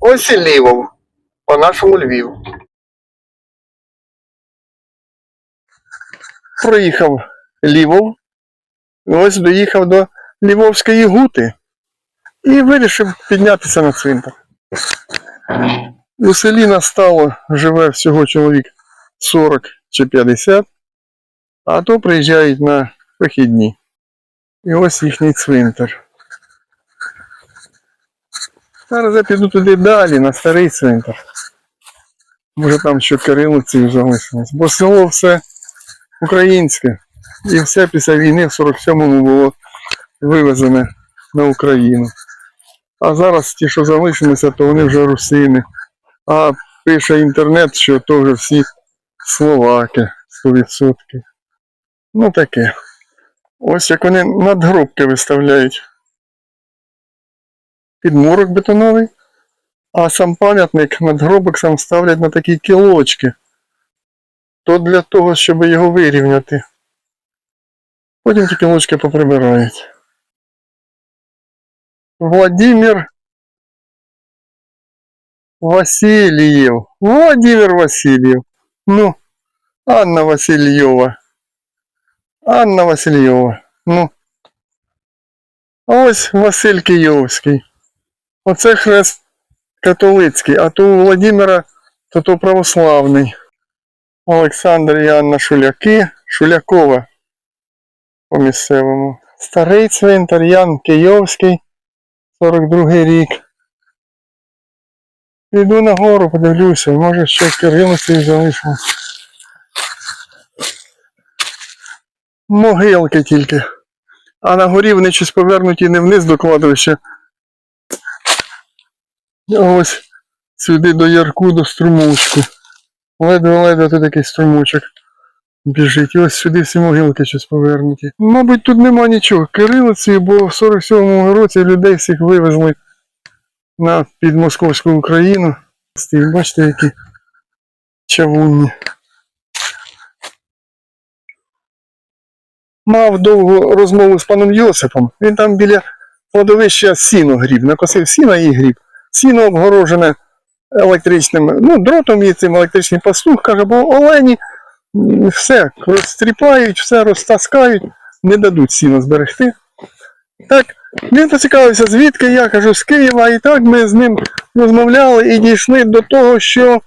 ось і Лівов, по-нашому Львів. Проїхав Лівов, ось доїхав до Львовської гути і вирішив піднятися на цвинтар. У селі настало живе всього чоловік 40 чи 50, а то приїжджають на вихідні. І ось їхній цвинтар. Зараз я піду туди далі, на старий цвинтар. Може там що кирилиці залишилось. Бо село все українське. І все після війни в 47-му було вивезене на Україну. А зараз ті, що залишилися, то вони вже русини. А пише інтернет, що то вже всі словаки 100%. Ну таке. Ось як вони надгробки виставляють. Підмурок бетоновий. А сам пам'ятник надгробок сам ставлять на такі кілочки. То для того, щоб його вирівняти. Потім ті кілочки поприбирають. Владимир Васильев. Владимир Васильев. Ну, Анна Васильева. Анна Васильєва. Ну. Ось Василь Київський. Оце хрест католицький, а то у Володимира то то православний. Олександр і Анна Шуляки. Шулякова по місцевому. Старий цвинтар Ян Київський. 42 рік. Піду нагору, подивлюся, може ще кирилиці залишилось. Могилки тільки. А на горі вони щось повернуті не вниз до кладовища. А ось сюди до ярку, до струмочку. Ледве-ледве тут такий струмочок біжить. І ось сюди всі могилки щось повернуті. Мабуть, тут нема нічого. Кирилиці, бо в 47-му році людей всіх вивезли на підмосковську Україну. Стій, Бачите, які чавунні. мав довгу розмову з паном Йосипом. Він там біля кладовища сіно гріб, накосив сіна і гріб. Сіно обгорожене електричним, ну, дротом і цим електричним пастух, каже, бо олені все розтріпають, все розтаскають, не дадуть сіно зберегти. Так, він поцікавився, звідки я кажу, з Києва, і так ми з ним розмовляли і дійшли до того, що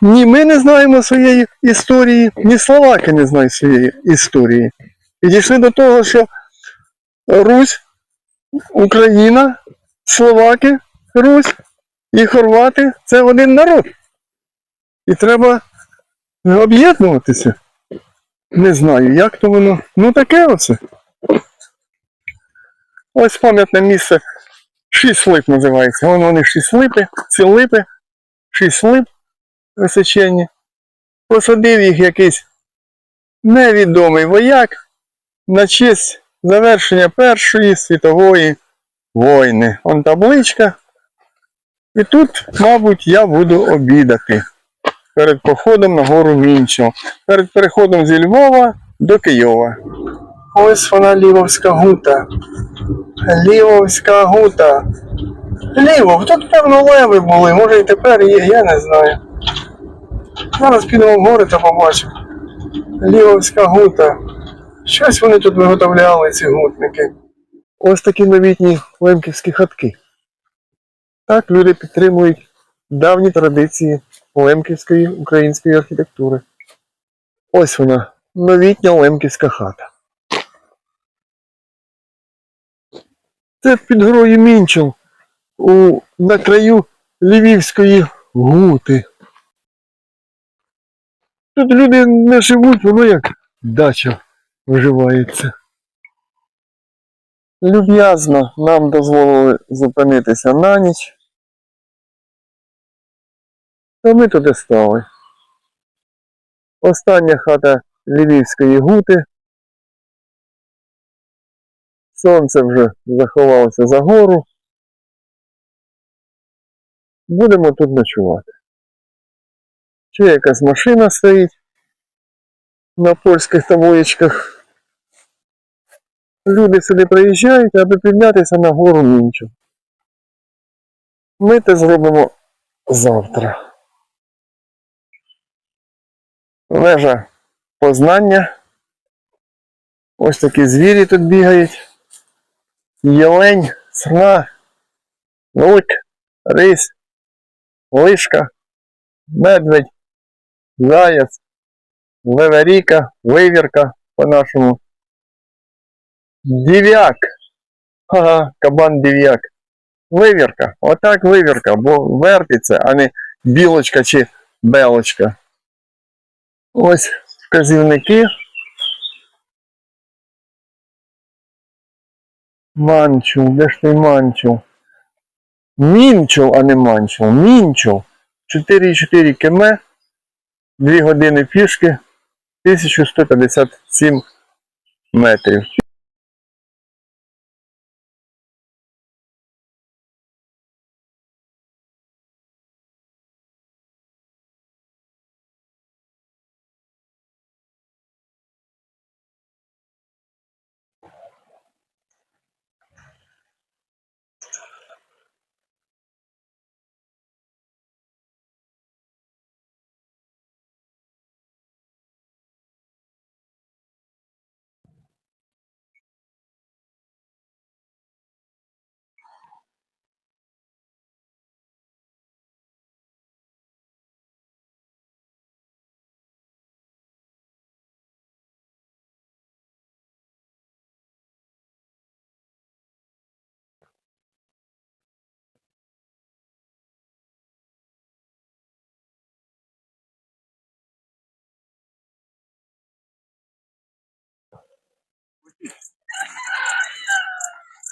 ні ми не знаємо своєї історії, ні словаки не знають своєї історії. І дійшли до того, що Русь, Україна, Словаки, Русь і Хорвати це один народ. І треба об'єднуватися. Не знаю, як то воно. Ну таке оце. Ось пам'ятне місце. Шість лип називається. Воно вони шість липи, ці липи, шість лип височенні. Посадив їх якийсь невідомий вояк на честь завершення Першої світової війни. Он табличка. І тут, мабуть, я буду обідати перед походом на гору Мінчо. Перед переходом зі Львова до Києва. Ось вона Лівовська гута. Лівовська гута. Лівов, тут певно леви були, може і тепер є, я не знаю. Зараз підемо в гори та побачимо. Лівовська гута. Щось вони тут виготовляли, ці гутники. Ось такі новітні лемківські хатки. Так люди підтримують давні традиції лемківської української архітектури. Ось вона, новітня лемківська хата. Це під горою Мінчел у, на краю Львівської гути. Тут люди не живуть, воно як дача виживається. Люб'язно нам дозволили зупинитися на ніч. То ми туди стали. Остання хата Львівської гути. Сонце вже заховалося за гору. Будемо тут ночувати. Ще якась машина стоїть на польських табличках. Люди сюди приїжджають, аби піднятися на гору Мінчу. Ми це зробимо завтра. Вежа познання. Ось такі звірі тут бігають. Єлень, сна, лик, рись, лишка, медведь, заяць, леверіка, вивірка по-нашому. Дів'як. Ага, кабан дів'як. Вивірка. Отак вивірка, бо вертиться, а не білочка чи белочка. Ось вказівники. Манчу, де ж той манчу? Мінчу, а не манчу, мінчу. 4,4 км, 2 години пішки, 1157 метрів.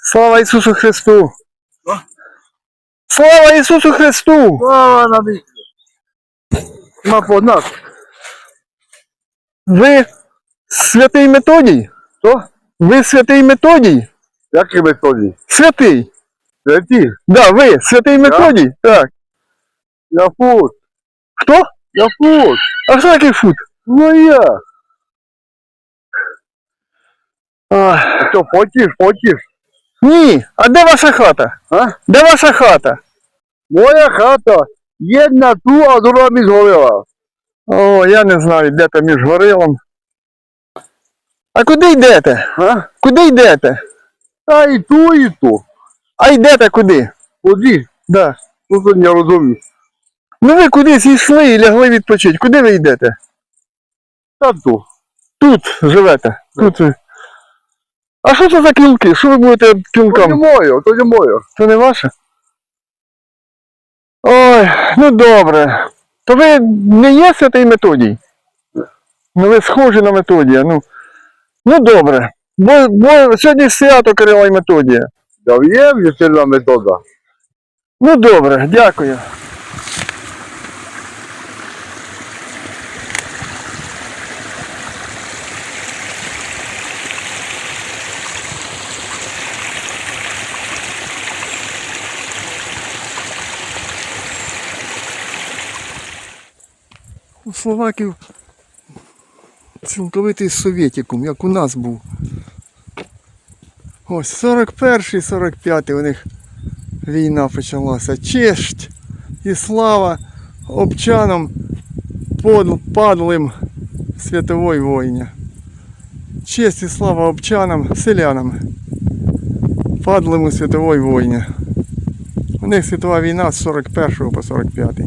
Слава Ісусу Христу! Слава Ісусу Христу! Слава! На понад. Ви святий Методій? Що? Ви святий Методій? Які методі? Святий. Які? Да, ви святий Методій? Так. Я фут. Хто? Я фут. А хто такий фут? Ну я. А, Що, потіш, потіш? Ні. А де ваша хата? А? Де ваша хата? Моя хата. Jedna tu, a druhá mi zhorela. О, я не знаю, де там між горилом. А куди йдете? А? Куди йдете? А і ту, і ту. А йдете куди? Куди? Да. Ну то не розумію. Ну ви кудись йшли і лягли відпочити. Куди ви йдете? Та ту. Тут живете. Тут. ви. А що це за кілки? Що ви будете То не моє, то не моє. Це не ваше? Ой, ну добре. То ви не є святий Методій? Ну ви схожі на Методія. Ну, ну добре. Бо, бо сьогодні свято Кирила і Методія. Wiem, że сильна метода. Ну добре, дякую. Словаків цілковитий совєтікум, як у нас був. Ось 41-й, 45-й у них війна почалася. Честь і слава обчанам падлим світової війни. Честь і слава обчанам, селянам, падлим у світової війни. У них світова війна з 41 по 45.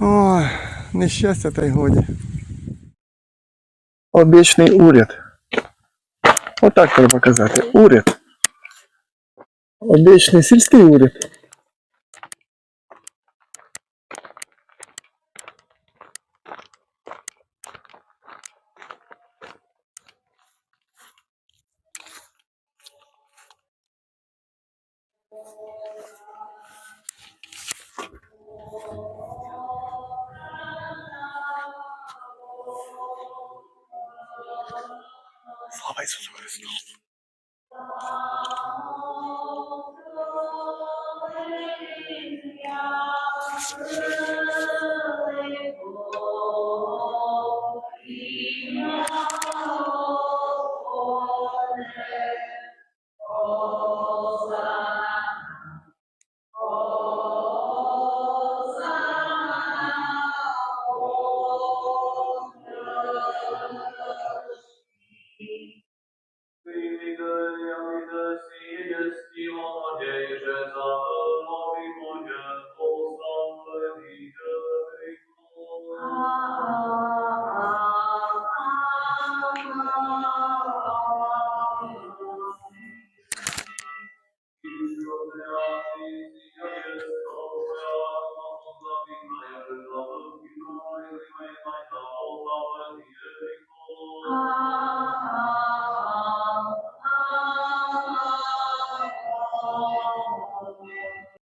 Ой, нещастя та й годі. Обічний уряд. Отак треба казати. Уряд. Обічний сільський уряд. Ісусу Христу!